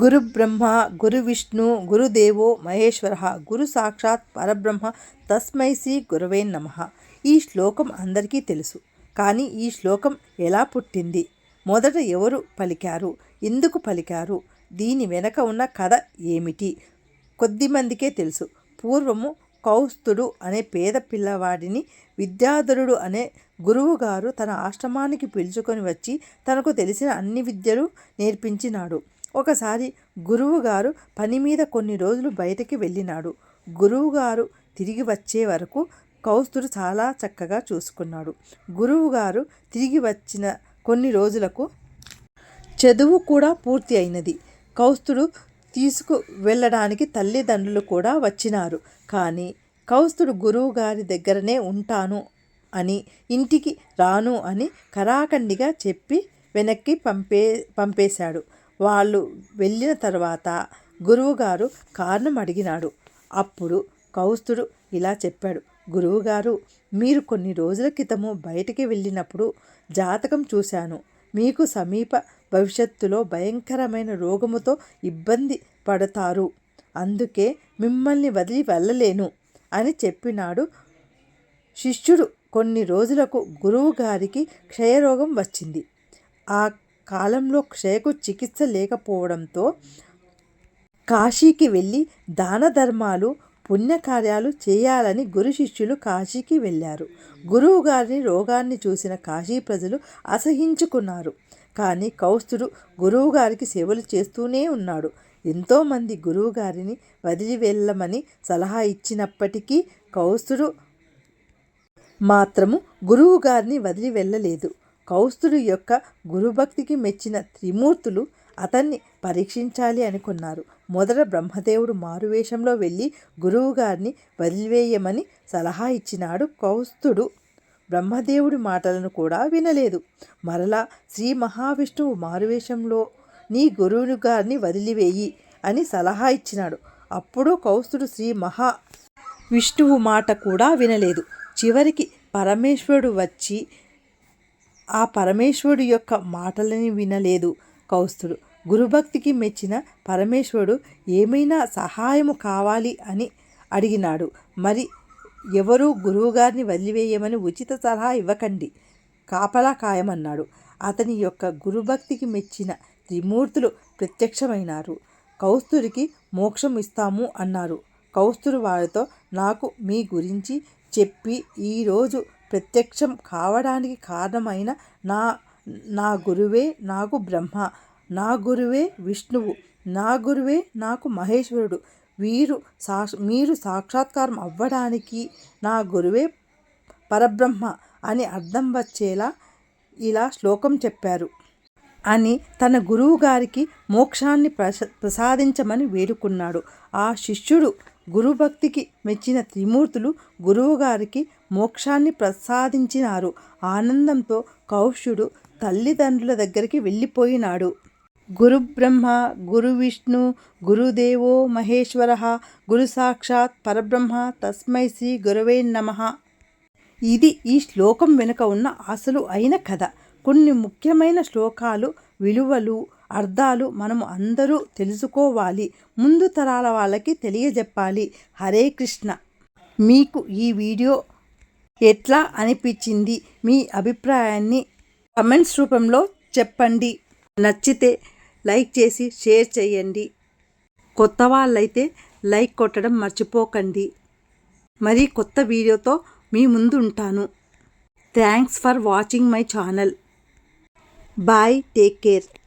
గురు బ్రహ్మ గురు విష్ణు గురుదేవో మహేశ్వర గురు సాక్షాత్ పరబ్రహ్మ తస్మై శ్రీ గురవే నమ. ఈ శ్లోకం అందరికీ తెలుసు. కానీ ఈ శ్లోకం ఎలా పుట్టింది? మొదట ఎవరు పలికారు? ఎందుకు పలికారు? దీని వెనక ఉన్న కథ ఏమిటి? కొద్దిమందికే తెలుసు. పూర్వము కౌస్తుడు అనే పేద పిల్లవాడిని విద్యాధరుడు అనే గురువుగారు తన ఆశ్రమానికి పిలుచుకొని వచ్చి తనకు తెలిసిన అన్ని విద్యలు నేర్పించినాడు. ఒకసారి గురువుగారు పని మీద కొన్ని రోజులు బయటికి వెళ్ళినాడు. గురువుగారు తిరిగి వచ్చే వరకు కౌస్తుడు చాలా చక్కగా చూసుకున్నాడు. గురువుగారు తిరిగి వచ్చిన కొన్ని రోజులకు చదువు కూడా పూర్తి అయినది. కౌస్తుడు తీసుకు వెళ్ళడానికి తల్లిదండ్రులు కూడా వచ్చినారు. కానీ కౌస్తుడు గురువుగారి దగ్గరనే ఉంటాను అని ఇంటికి రాను అని కరాఖండిగా చెప్పి వెనక్కి పంపే పంపేశాడు. వాళ్ళు వెళ్ళిన తర్వాత గురువుగారు కారణం అడిగినాడు. అప్పుడు కౌస్తుడు ఇలా చెప్పాడు. గురువుగారు మీరు కొన్ని రోజుల క్రితము బయటికి వెళ్ళినప్పుడు జాతకం చూశాను. మీకు సమీప భవిష్యత్తులో భయంకరమైన రోగముతో ఇబ్బంది పడతారు. అందుకే మిమ్మల్ని వదిలి వెళ్ళలేను అని చెప్పినాడు శిష్యుడు. కొన్ని రోజులకు గురువు గారికి క్షయరోగం వచ్చింది. ఆ కాలంలో క్షయకు చికిత్స లేకపోవడంతో కాశీకి వెళ్ళి దాన ధర్మాలు పుణ్యకార్యాలు చేయాలని గురు శిష్యులు కాశీకి వెళ్ళారు. గురువు గారిని రోగాన్ని చూసిన కాశీ ప్రజలు అసహించుకున్నారు. కానీ కౌస్తుడు గురువుగారికి సేవలు చేస్తూనే ఉన్నాడు. ఎంతోమంది గురువుగారిని వదిలి వెళ్ళమని సలహా ఇచ్చినప్పటికీ కౌస్తుడు మాత్రము గురువుగారిని వదిలి వెళ్ళలేదు. కౌస్తుడు యొక్క గురుభక్తికి మెచ్చిన త్రిమూర్తులు అతన్ని పరీక్షించాలి అనుకున్నారు. మొదట బ్రహ్మదేవుడు మారువేషంలో వెళ్ళి గురువుగారిని వదిలివేయమని సలహా ఇచ్చినాడు కౌస్తుడు. బ్రహ్మదేవుడి మాటలను కూడా వినలేదు. మరలా శ్రీ మహావిష్ణువు మారువేషంలో నీ గురువుని గారిని వదిలివేయి అని సలహా ఇచ్చినాడు. అప్పుడు కౌస్తుడు శ్రీ మహా విష్ణువు మాట కూడా వినలేదు. చివరికి పరమేశ్వరుడు వచ్చి ఆ పరమేశ్వరుడు యొక్క మాటలని వినలేదు కౌస్తుడు. గురుభక్తికి మెచ్చిన పరమేశ్వరుడు ఏమైనా సహాయము కావాలి అని అడిగినాడు. మరి ఎవరూ గురువుగారిని వదిలివేయమని ఉచిత సలహా ఇవ్వకండి కాపలా ఖాయమన్నాడు అతని యొక్క గురుభక్తికి మెచ్చిన త్రిమూర్తులు ప్రత్యక్షమైనారు. కౌస్తురికి మోక్షం ఇస్తాము అన్నారు. కౌస్తురు వారితో నాకు మీ గురించి చెప్పి ఈరోజు ప్రత్యక్షం కావడానికి కారణమైన నా నా గురువే నాకు బ్రహ్మ నా గురువే విష్ణువు నా గురువే నాకు మహేశ్వరుడు. వీరు సా మీరు సాక్షాత్కారం అవ్వడానికి నా గురువే పరబ్రహ్మ అని అర్థం వచ్చేలా ఇలా శ్లోకం చెప్పారు. అని తన గురువు గారికి మోక్షాన్ని ప్రస ప్రసాదించమని వేడుకున్నాడు. ఆ శిష్యుడు గురుభక్తికి మెచ్చిన త్రిమూర్తులు గురువుగారికి మోక్షాన్ని ప్రసాదించినారు. ఆనందంతో కౌశుడు తల్లిదండ్రుల దగ్గరికి వెళ్ళిపోయినాడు. గురుబ్రహ్మ గురు విష్ణు గురుదేవో మహేశ్వర గురు సాక్షాత్ పరబ్రహ్మ తస్మై శ్రీ గురవే నమ. ఇది ఈ శ్లోకం వెనుక ఉన్న అసలు అయిన కథ. కొన్ని ముఖ్యమైన శ్లోకాలు విలువలు అర్థాలు మనము అందరూ తెలుసుకోవాలి. ముందు తరాల వాళ్ళకి తెలియజెప్పాలి. హరే కృష్ణ. మీకు ఈ వీడియో ఎట్లా అనిపించింది? మీ అభిప్రాయాన్ని కమెంట్స్ రూపంలో చెప్పండి. నచ్చితే లైక్ చేసి షేర్ చేయండి. కొత్త వాళ్ళైతే లైక్ కొట్టడం మర్చిపోకండి. మరి కొత్త వీడియోతో మీ ముందు ఉంటాను thanks for watching my channel. Bye take care.